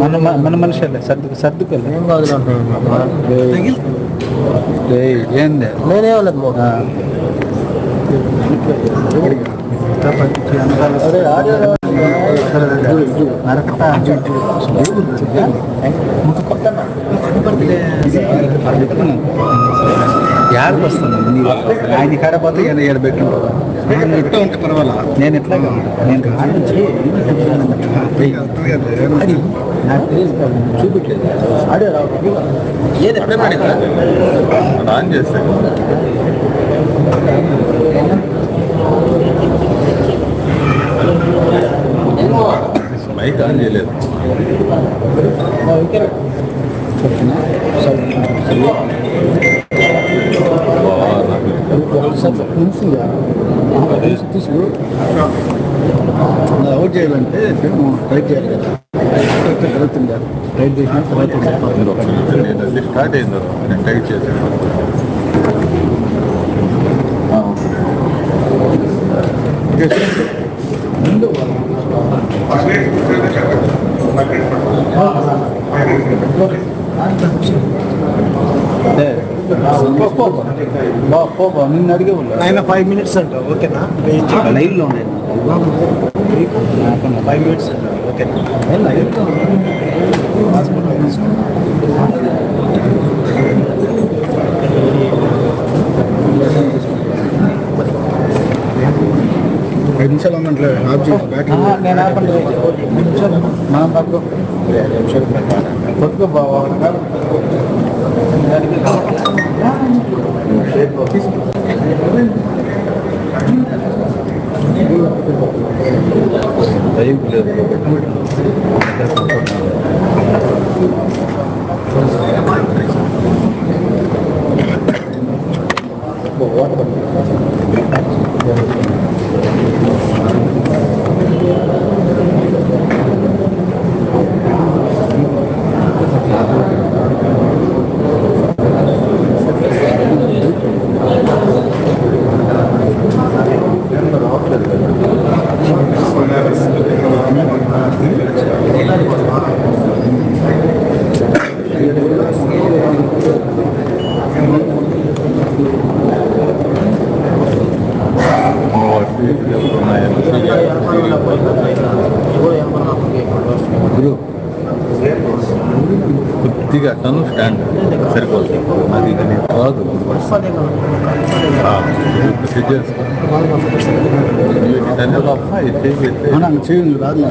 మన మన మనుషులే సర్దు సర్దుకోలే ఏం కాదు అంటున్నాను ఏయ్, ఏంది నేనే వాళ్ళది మో యాడికి వస్తుంది. నీ- ఆయన కాడ పోతే ఈయన ఈడ పెట్టుకుంటావు నేను ఇట్లా ఉంటే పర్వాలా? నేను కాదు. నేను అది నాకు. చూపించలేదు. ఆడియో రావు ఏది ఆన్ చేస్తే. మైక్ ఆన్ చేయలేదు. అవుట్ చేయాలంటే టైట్ చేయాలి కదా. జరుగుతుంది? టైట్ చేసిన తర్వాత స్టార్ట్ అయింది నేను టైట్ చేశాను. ముందు నిన్ను అడిగే ఆయన ఫైవ్ మినిట్స్ అంట ఓకేనా లైవ్లో ఫైవ్ మినిట్స్ అంట ఓకే ఐదు నిమిషాలు ఉన్నట్లే ఆఫ్ చేసి బ్యాటరీ నేను ఆపండి మనం పట్టుకో. పట్టుకో Shape of కొద్దిగా టను స్టాండ్ సరిపోతుంది. అది ఎత్తే ఎత్తే మనం చేయండి రాదు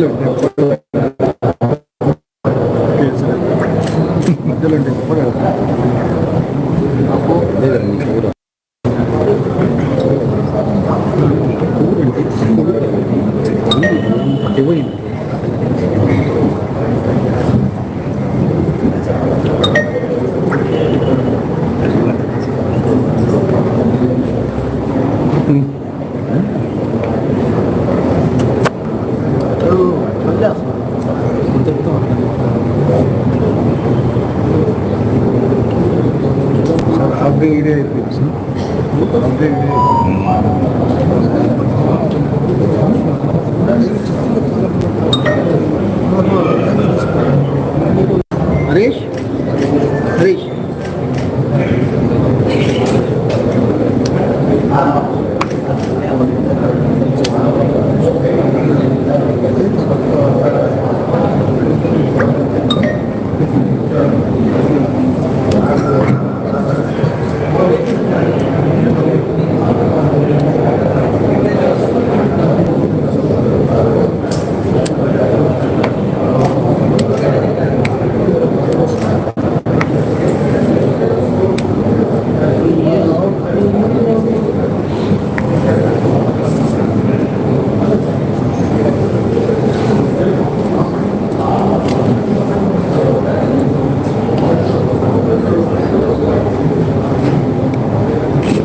Hello. హరీష్?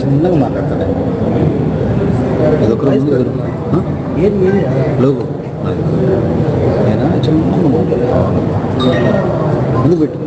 చిన్నగా మాట్లాడతాడు. ఏది లోగు. ఆయన చిన్నగా మాట్లాడతాడు. ముందు పెట్టు.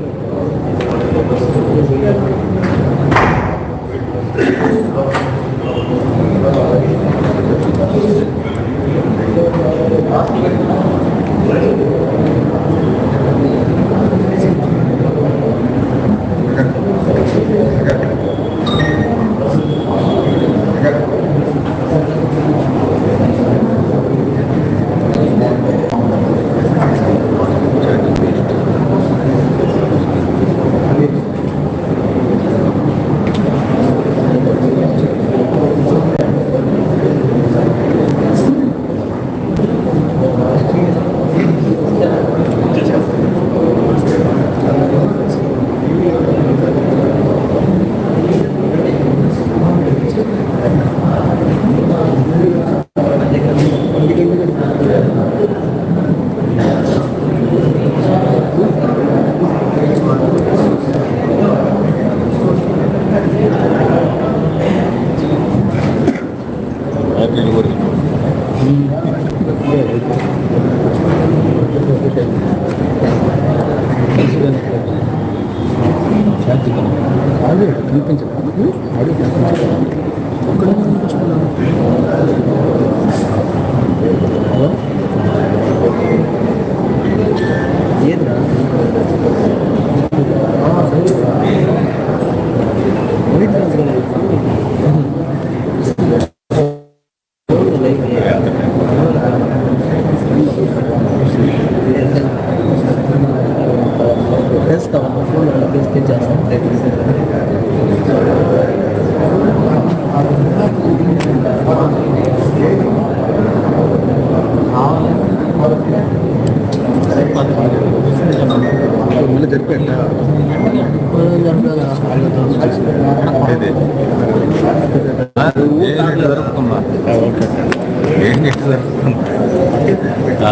얘들아. 아, 저희. 우리 편에서 జరుపుకున్నా ఏంటి ఎట్లా జరుపుకున్నా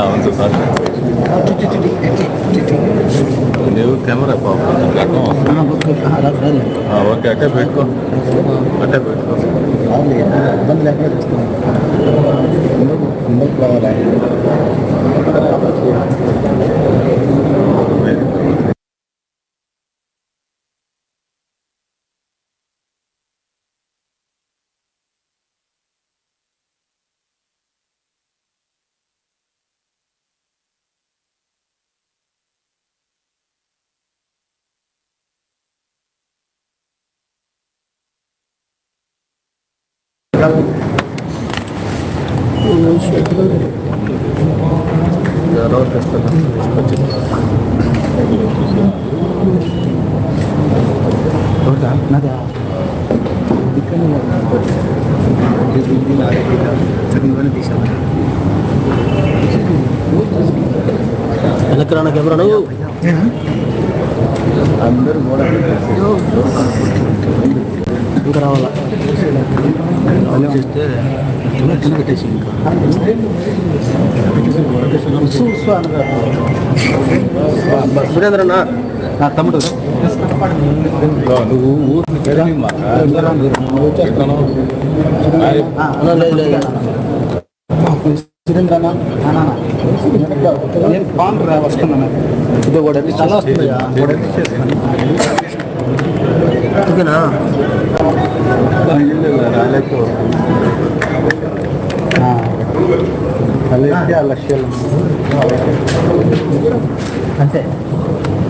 ఉంది సార్ నువ్వు కెమెరా పాపం గట్టం ఓకే అట్టే పెట్టుకో. అట్టే పెట్టుకో. ఇబ్బంది లేకుండా చూస్తున్నాను ముందుకు రావాలి నాదా చదివని తీసాను వెనక్కి రానా కెమెరా నువ్వు అందరూ కూడా ఇంకా రావాలా చేస్తే పెట్టేసి ఇంకా సురేంద్ర అన్న నా తమ్ముడు. నువ్వు సురేంద్ర నేను పాన్ రా వస్తున్నాను ఇది కూడా చాలా వస్తుందయ్యా ఓకేనా? ఇల్లు రాలేకపో అలాగే ఆ. లక్ష్యాలు అంతే.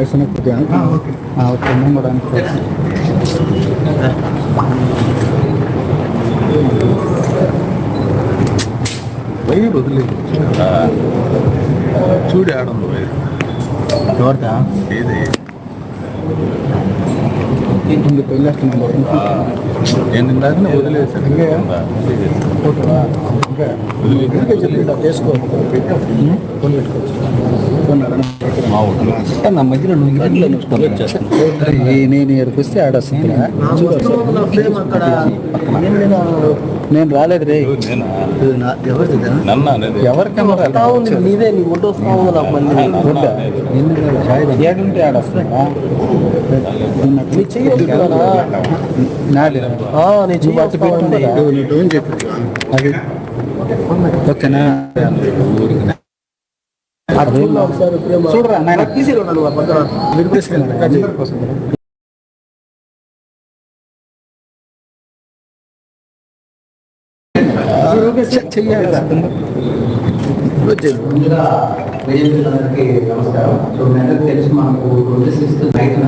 నా వయసుని కొద్దిగా ఓకే నమ్మడానికి వైర్ వదిలేదు చూడు ఆడుంది వైర్ ఎవరిదా ఆ, నేను ఇందాకనే వదిలేసాను ఇంకా? వదిలేసాను చేసుకో. ఫోన్ పెట్టుకోవచ్చు. మా ఊళ్ళో నా మధ్యలో నువ్వు ఇంట్లో నేను ఇక్కడికి వస్తే ఆడొస్తుంది అక్కడ. నేను రాలేదు రే. నేనా? ఎవరిది నన్ను అనేది? ఎవరి కెమెరా వస్తా ఉంది నీదే నీ ఒడ్డు వస్తా ఉంది నాకు మళ్ళీ. ఏడుంటే నీ చెయ్యి నీ చెయ్యి? అది. ఓకేనా. చూడరా తీసేయ్ ఉన్నాడు ముందుగా నమస్కారం సో మనకు ట్వంటీ సిక్స్త్ నైట్న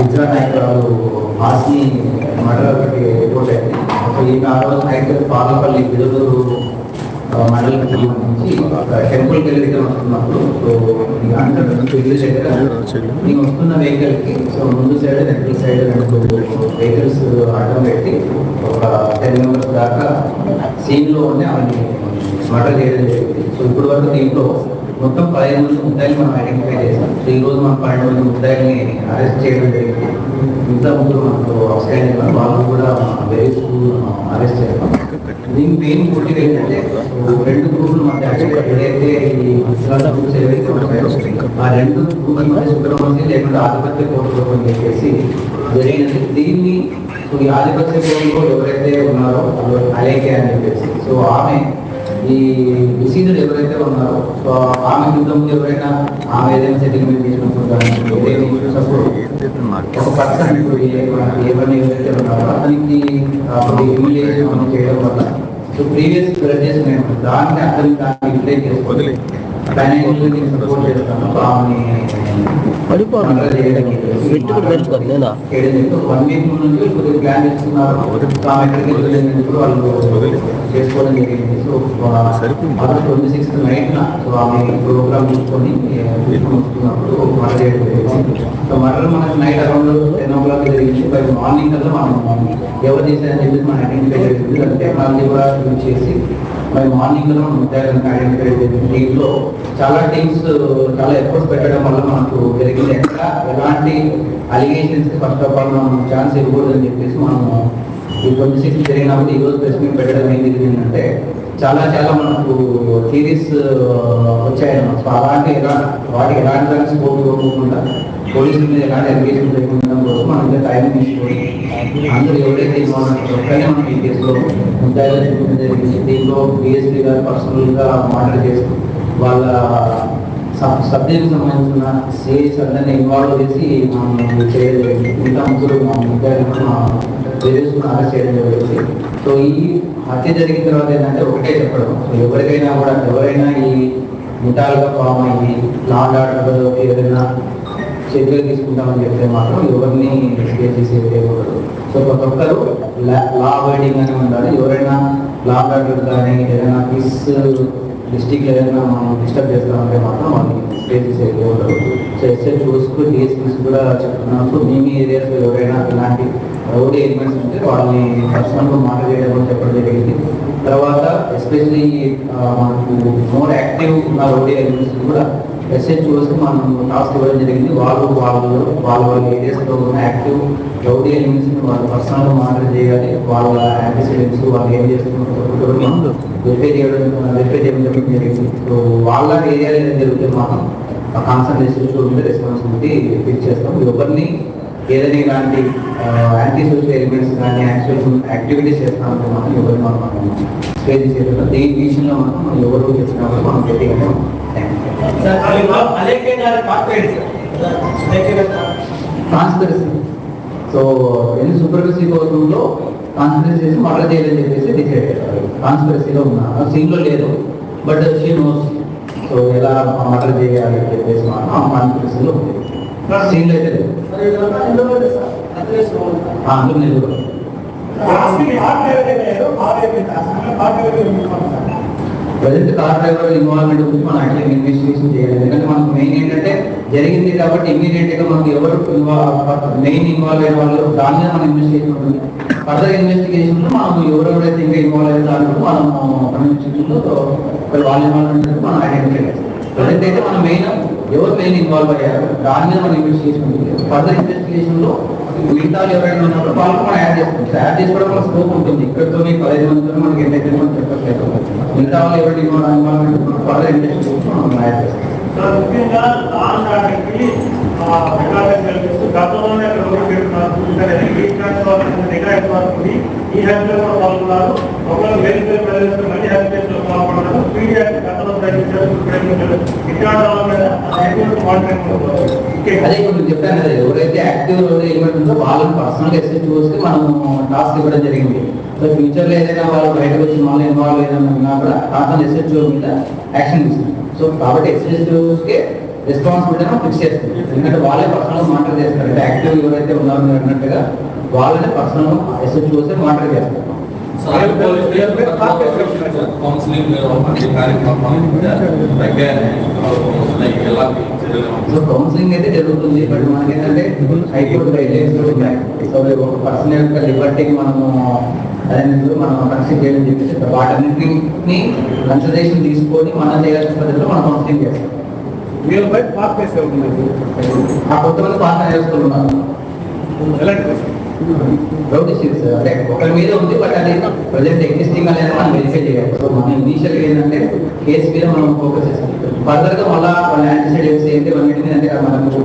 ఇజ్రా నాయకురాలు హాస్ని మర్డర్ ఒకటి రిపోర్ట్ అయింది సో ఈ ఆ రోజు నైట్ పాలపల్లి విడుదూరు సంబంధించి టెంపుల్కి వెళ్ళి వస్తున్నప్పుడు సో దగ్గర నేను వస్తున్న వెహికల్కి సో ముందు సైడ్ సైడ్ రెండు వెహికల్స్ అడ్డం పెట్టి ఒక టెన్ మెంబర్స్ దాకా సీన్లో ఉండి చేయడం జరిగింది. సో ఇప్పుడు వరకు దీంట్లో మొత్తం పదిహేను మంది ముద్దాయిలు మనం ఐడెంటిఫై చేసాం సో ఈ రోజు మనం పన్నెండు మంది ముద్దాయిల్ని అరెస్ట్ చేయడం జరిగింది. ఇంకా ముగ్గురు మనకు అవసరం వాళ్ళు కూడా వెరీ అరెస్ట్ చేస్తాం దీని మెయిన్ మోటివ్ ఏంటంటే రెండు గ్రూపుల మధ్య ఏదైతే ఈ ముస్లాం గ్రూప్స్ ఏవైతే ఉన్నాయో ఆ రెండు గ్రూపుల మధ్య లేకుండా ఆధిపత్య కోర్టులో అని చెప్పేసి జరిగినది. దీన్ని ఈ ఆధిపత్య కోర్టులో ఎవరైతే ఉన్నారో అలేకే అని చెప్పేసి. సో ఆమె ఈ డిసీజర్ ఎవరైతే ఉన్నారో సో ఆమె యుద్ధం ఎవరైనా ఆమె ఏదైనా సెటిల్మెంట్ చేసినప్పుడు కానీ ఒక పర్సన్ ఏమైనా ఎవరైతే ఉన్నారో అతనికి హ్యూమిలియేషన్ మనం చేయడం వల్ల సో ప్రీవియస్ గ్రడ్జెస్ మేము దాన్ని అతని దాన్ని రిప్లేస్ చేసుకోవాలి ఫైనాన్షియల్ సపోర్ట్ చేస్తాము సో ఆమెని పడిపోతుంది పెట్టి కూడా వేస్ట్ కదా బై మార్నింగ్ కల్లా మనం ఎవరు చేశారని చెప్పి మనం ఐడెంటిఫై చేసి మరి మార్నింగ్లో మనం ముద్దాయిలను దీంట్లో చాలా టీమ్స్ చాలా ఎఫర్ట్స్ పెట్టడం వల్ల మనకు జరిగింది. ఎక్కడ ఎలాంటి అలిగేషన్స్ ఫస్ట్ ఆఫ్ ఆల్ మనం ఛాన్స్ ఇవ్వకూడదని చెప్పేసి మనము ఈ ట్వంటీ సిక్స్ జరిగినప్పుడు ఈ రోజు ప్రెస్ మీట్ పెట్టడం ఏం జరిగిందంటే చాలా చాలా మనకు థీరీస్ వచ్చాయన్నమాట. సో అలాంటి ఎలా వాటికి ఎలాంటి దానికి స్కోప్ ఇవ్వకుండా పోలీసుల మీద ఎలాంటి అలిగేషన్ లేకుండా కోసం మనం టైం తీసుకోవాలి అందరూ ఎవరైతే ఇన్వాల్వ్ మనం ఈ కేసులో ముద్దాయిగా జరిగింది దీంట్లో డిఎస్పీ గారు పర్సనల్గా మాట్లాడి చేసి వాళ్ళ సబ్ సబ్జెక్ట్ సంబంధించిన సిఎస్ అందరినీ ఇన్వాల్వ్ చేసి మనం చేయడం జరిగింది. ఇంకా ముగ్గురు మా అరెస్ట్ చేయడం జరిగింది. సో ఈ హత్య జరిగిన తర్వాత ఏంటంటే ఒకటే చెప్పడం. సో ఎవరికైనా కూడా ఎవరైనా ఈ ముఠాలుగా ఫామ్ అయ్యి లా ఆర్డర్ ఏదైనా చర్యలు తీసుకుంటామని చెప్తే మాత్రం ఎవరిని రెస్క్యూ చేసేది ఉండదు సో ప్రతి ఒక్కరు లా అవాయిడింగ్ అని ఉండాలి ఎవరైనా లా అవాయిడర్ కానీ ఏదైనా పీస్ డిస్టిక్ ఏదైనా మనం డిస్టర్బ్ చేస్తామంటే మాత్రం వాళ్ళని ఎస్కేప్ చేసేది ఉండదు సో ఎస్ఎల్ చూసుకు డిఎస్పీస్ కూడా చెప్తున్నాం సో మీ మీ ఏరియాస్లో ఎవరైనా ఇలాంటి రౌడీ ఎలిమెంట్స్ ఉంటే వాళ్ళని పర్సనల్గా మాట్లాడేయడం కూడా చెప్పడం జరిగింది. తర్వాత ఎస్పెషలీ మనకు మోర్ యాక్టివ్ ఉన్న రౌడీ ఎలిమెంట్స్ కూడా ఎస్హెచ్ఓస్కి మనం టాస్క్ ఇవ్వడం జరిగింది. వాళ్ళు వాళ్ళు వాళ్ళ వాళ్ళ ఏరియాస్లో ఉన్న యాక్టివ్ రౌడీ ఎలిమెంట్స్ని వాళ్ళు పర్సనల్గా మానిటర్ చేయాలి. వాళ్ళ యాంటిసిడెంట్స్ వాళ్ళు ఏం చేస్తున్నారు వెరిఫై చేయడం వెరిఫై చేయడం చెప్పడం జరిగింది సో వాళ్ళ ఏరియాలో ఏదైతే జరిగితే మనం కాన్సన్ట్రేషన్ ఉంటే రెస్పాన్సిబిలిటీ ఫిక్స్ చేస్తాం. ఎవరిని ఏదైనా ఇలాంటి యాంటీ సోషల్ ఎలిమెంట్స్ కానీ యాక్చువల్ యాక్టివిటీస్ చేస్తామంటే మాత్రం ఎవరు మనం స్టేజ్ చేయడం దేని విషయంలో మనం ఎవరు చేస్తున్నామో మనం గట్టిగా కాన్స్పిరసీ సో ఎన్ని సూపర్వైజరీ కోర్టులో కాన్స్పిరసీ చేసి మర్డర్ చేయాలని చెప్పేసి డిసైడ్ అయ్యారు కాన్స్పిరసీలో ఉన్నా. సీన్లో లేదు. బట్ షీ నోస్ సో ఎలా మర్డర్ చేయాలి అని చెప్పేసి మాత్రం కాన్స్పిరసీలో ఉంది. సీన్లో అయితే లేదు. ఆ, అందుకు నేను కూడా. ప్రజెంట్ కార్ డ్రైవర్ ఇన్వాల్వ్మెంట్ గురించి మనం యాక్చువల్లీ ఇన్వెస్టిగేషన్ చేయాలి. ఎందుకంటే మనకు మెయిన్ ఏంటంటే జరిగింది కాబట్టి ఇమీడియట్గా మనకు ఎవరు మెయిన్ ఇన్వాల్వ్ అయిన వాళ్ళు దాని మీద మన ఇన్వెస్టిగేషన్ ఉంటుంది. ఫర్దర్ ఇన్వెస్టిగేషన్లో మనం ఎవరెవరైతే ఇంకా ఇన్వాల్వ్ అయిన దాంట్లో మనం ఇన్వెస్టిగేషన్లో వాళ్ళ ఇన్వాల్వ్మెంట్ మనం ఐడెంటిఫై ప్రజెంట్ అయితే మనం మెయిన్ ఎవరు మెయిన్ ఇన్వాల్వ్ అయ్యారు దాని మీద మనం ఇన్వెస్టిగేషన్ ఉంటుంది. ఫర్దర్ ఇన్వెస్టిగేషన్లో మిగతా ఎవరైనా ఉన్నప్పుడు వాళ్ళకి మనం యాడ్ చేసుకుంటాం యాడ్ చేసుకోవడం మన స్కోప్ ఉంటుంది. ఇక్కడితో మీకు పదిహేను మందితో మనకి ఎంతైతే మనం చెప్పట్లేదు. మిగతా వాళ్ళు ఎవరు ఇన్వాల్వ్ ఫర్దర్ ఇన్వెస్టిగేషన్ మనం యాడ్ సార్ ముఖ్యంగా లాస్ట్ గతంలోనే ఈ ట్రాన్స్ వరకు దగ్గర వరకు ఈ హ్యాపీ కూడా పాల్గొన్నారు. ఒకవేళ వేరు వేరు ప్రదేశంలో మళ్ళీ పాల్గొన్నారు. గతంలో అదే ఇప్పుడు చెప్పాను కదా ఎవరైతే యాక్టివ్ ఎలిమెంట్ ఉందో వాళ్ళని పర్సనల్ ఎస్ఎస్ చూస్తే మనం టాస్క్ ఇవ్వడం జరిగింది. సో ఫ్యూచర్లో ఏదైనా వాళ్ళు బయటకు వచ్చిన వాళ్ళు ఇన్వాల్వ్ ఏదైనా ఉన్నా కూడా పర్సనల్ ఎస్ఎస్ మీద యాక్షన్ తీసుకుంటాం సో కాబట్టి ఎస్ఎస్కి రెస్పాన్సిబిలిటీ ఫిక్స్ చేస్తుంది. ఎందుకంటే వాళ్ళే పర్సనల్ మానిటర్ చేస్తారు. అంటే యాక్టివ్ ఎవరైతే ఉన్నారో మీరు అన్నట్టుగా వాళ్ళనే పర్సనల్ ఎస్ఎస్ చూస్తే మానిటర్ చేస్తారు. కౌన్సిలింగ్ కౌన్సిలింగ్ అయితే జరుగుతుంది. బట్ మనకి ఏంటంటే హైకోర్టు సో ఒక పర్సన్ యొక్క లిబర్టీకి మనము అదేంటో మనం కన్సిడర్ చేయడం చెప్పేసి వాటన్నింటిని కన్సిడరేషన్ తీసుకొని మనం చేయాల్సిన పద్ధతిలో మనం కౌన్సిలింగ్ చేస్తాం. మీరు బయట పార్క్ చేసే ఉంటుంది ఆ కొంతమంది పాత్ర నేర్చుకుంటున్నారు ఎలాంటి అంటే ఒకరి మీద ఉంది బట్ అది ప్రజెంట్ ఎగ్జిస్టింగ్ అనేది మనం వెరిఫై చేయాలి. సో మనం ఇనీషియల్ ఏంటంటే కేసు మీద మనం ఫోకస్ చేస్తాం. ఫర్దర్గా మళ్ళా వాళ్ళ యాంటిసైడెంట్స్ ఏంటి అంటే మనకు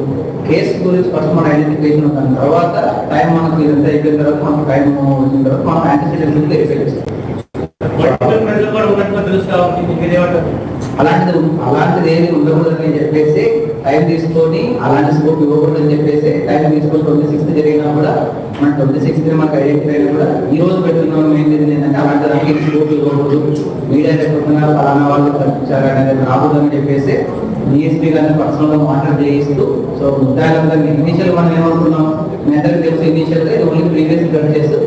కేసు గురించి ఫస్ట్ మన ఐడెంటిఫికేషన్ దాని తర్వాత టైం మనకు ఇదంతా అయిపోయిన తర్వాత మనకు టైం వచ్చిన తర్వాత మనం యాంటిసైడెంట్స్ వెరిఫై చేస్తాం. తెలుస్తా అలాంటిది అలాంటిది ఏది ఉండకూడదని చెప్పేసి టైం తీసుకొని అలాంటి స్కోప్ ఇవ్వకూడదని చెప్పేసి టైం తీసుకొని ట్వంటీ సిక్స్త్ జరిగినా కూడా మన ట్వంటీ సిక్స్త్ మనకు ఐడెంటిఫై అయినా కూడా ఈ రోజు పెట్టుకున్నాం ఏంటి ఏంటంటే అలాంటి దానికి స్కోప్ ఇవ్వకూడదు. మీడియా చెప్తున్నారు ఫలానా వాళ్ళు కల్పించారు అనేది రాకూడదని చెప్పేసి డిఎస్పీ గారిని పర్సనల్గా మాట్లాడి చేయిస్తూ సో ముద్దాయిలందరినీ ఇనిషియల్ మనం ఏమనుకున్నాం? మీ అందరికి తెలుసు ఇనిషియల్గా ఇది ఓన్లీ ప్రీవియస్ గడ్ చేస్తూ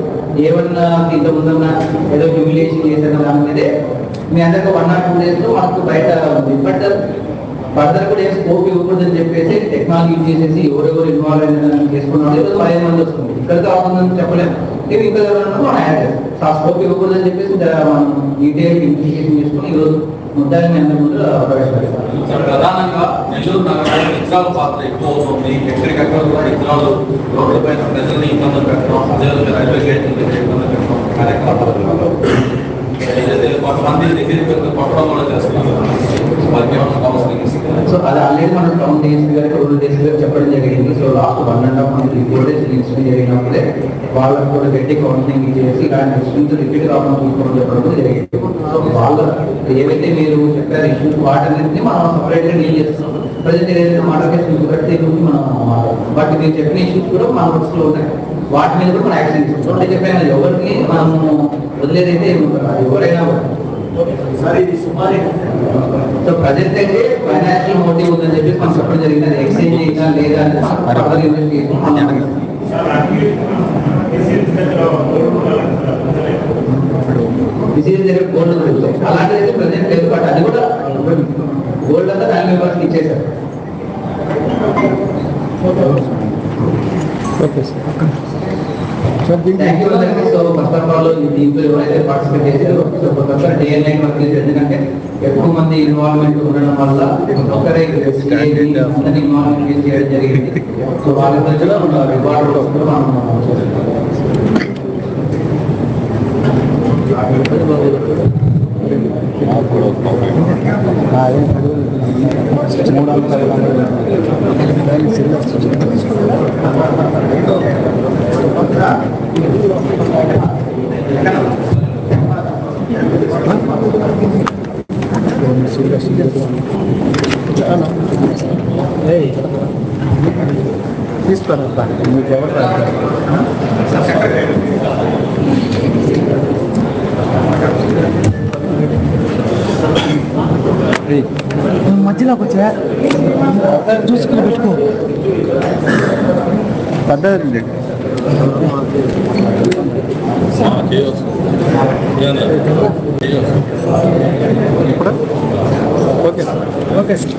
ఏమన్నా ఇంత ముందన్నా ఏదో హ్యూమిలేషన్ చేసిన దాని మీదే మీ అందరికీ వన్ ఆర్ టూ డేస్లో మనకు బయట ఉంది. బట్ ఫర్దర్ కూడా ఏం స్కోప్ ఇవ్వకూడదని చెప్పేసి టెక్నాలజీ చేసేసి ఎవరెవరు ఇన్వాల్వ్ అయిన చేసుకున్నాం ఏదో పదిహేను మంది వస్తుంది. ఇక్కడితో అవుతుందని చెప్పలేము ఇది ఇంకా ఎవరన్నా మనం యాడ్ చేస్తాం ఆ స్కోప్ ఇవ్వకూడదని చెప్పేసి మనం డీటెయిల్ ఇన్వెస్టిగేషన్ చేసుకుని ఈరోజు ముద్దాయిని మీ అందరి ముందు ప్రవేశపెడతాం. ప్రధానంగా నెల్లూరు నగరంలో విత్తనాల పాత్ర ఎక్కువ అవుతుంది. ఎక్కడికక్కడ కూడా విత్తనాలు రోడ్లపై ప్రజల్ని ఇబ్బందులు పెట్టడం ప్రజలకు రైల్వే గేట్ ఇబ్బందులు పెట్టడం కార్యక్రమాలు కొంతమంది దగ్గరికి కొట్టడం కూడా చేస్తున్నారు సో అది ఆల్రెడీ మనం టౌన్ డేస్ గారు రూరల్ డేస్ గారు చెప్పడం జరిగింది. So last one and half month four days incident జరిగినప్పుడే వాళ్ళకు కూడా గట్టి కౌన్సిలింగ్ చేసి ఇలాంటి ఇష్యూస్ రిపీట్ కాకుండా చూసుకోవడం చెప్పడం జరిగింది. సో వాళ్ళ ఏవైతే మీరు చెప్పారు ఇష్యూస్ వాటన్నింటినీ మనం సపరేట్గా డీల్ చేస్తున్నాం. ప్రజెంట్ ఏదైతే మాట్లాడే కేసు కడితే గురించి మనం మాట్లాడదాం. బట్ మీరు చెప్పిన ఇష్యూస్ కూడా మన బుక్స్లో ఉన్నాయి. వాటి మీద కూడా మనం యాక్షన్ తీసుకుంటాం. అంటే చెప్పాను ఎవరికి మనము వదిలేదైతే ఎవరైనా సార్ సో ప్రజెంట్ అయితే ఫైనాన్షియల్ మోటివ్ ఉందని చెప్పి మనం చెప్పడం జరిగింది. అది ఎక్స్చేంజ్ అయినా లేదా అని మనం further investigation మనం సార్ అన్ని కేసీఆర్ దగ్గర డిసీజ్ దగ్గర గోల్డ్ గురించి అలాంటిది అయితే ప్రజెంట్ లేదు. బట్ అది కూడా గోల్డ్ అంతా ఫ్యామిలీ మెంబర్స్కి ఇచ్చేసారు యూ అందరికీ సో ఫస్ట్ ఆఫ్ ఆల్ దీంట్లో ఎవరైతే పార్టిసిపేట్ చేశారో. సో ఒక్కొక్కరు డే అండ్ నైట్ వర్క్ ఎందుకంటే ఎక్కువ మంది ఇన్వాల్వ్మెంట్ ఉండడం వల్ల అందరినీ ఇన్వాల్వ్మెంట్ చేయడం జరిగింది. సో వాళ్ళందరికీ కూడా రివార్డ్ కూడా మనం మూడు వందల తీసుకురా మీకు ఎవరు మధ్యలోకి వచ్చా. చూసుకుని పెట్టుకో. పద్ధతి ఇప్పుడు ఓకే సార్ ఓకే సార్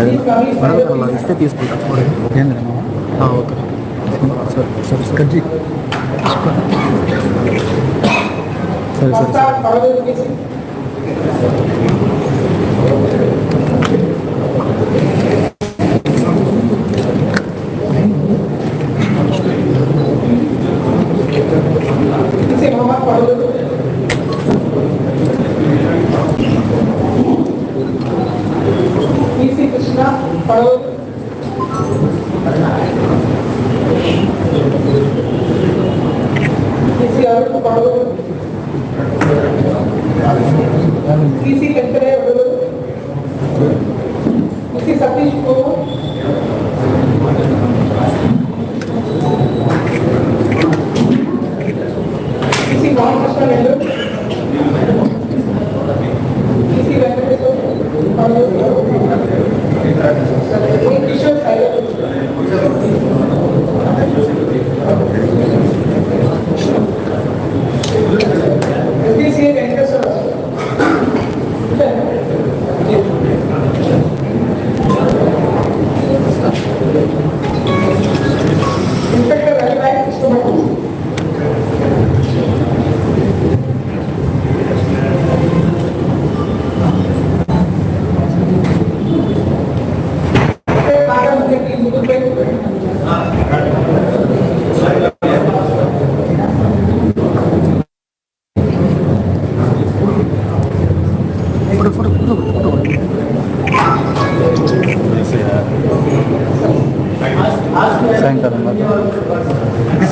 అలా ఇస్తే తీసుకుంటా. ఆ, ఓకే. సరే సరే సరే. సరే సరే సరే. సి వెంకటేష్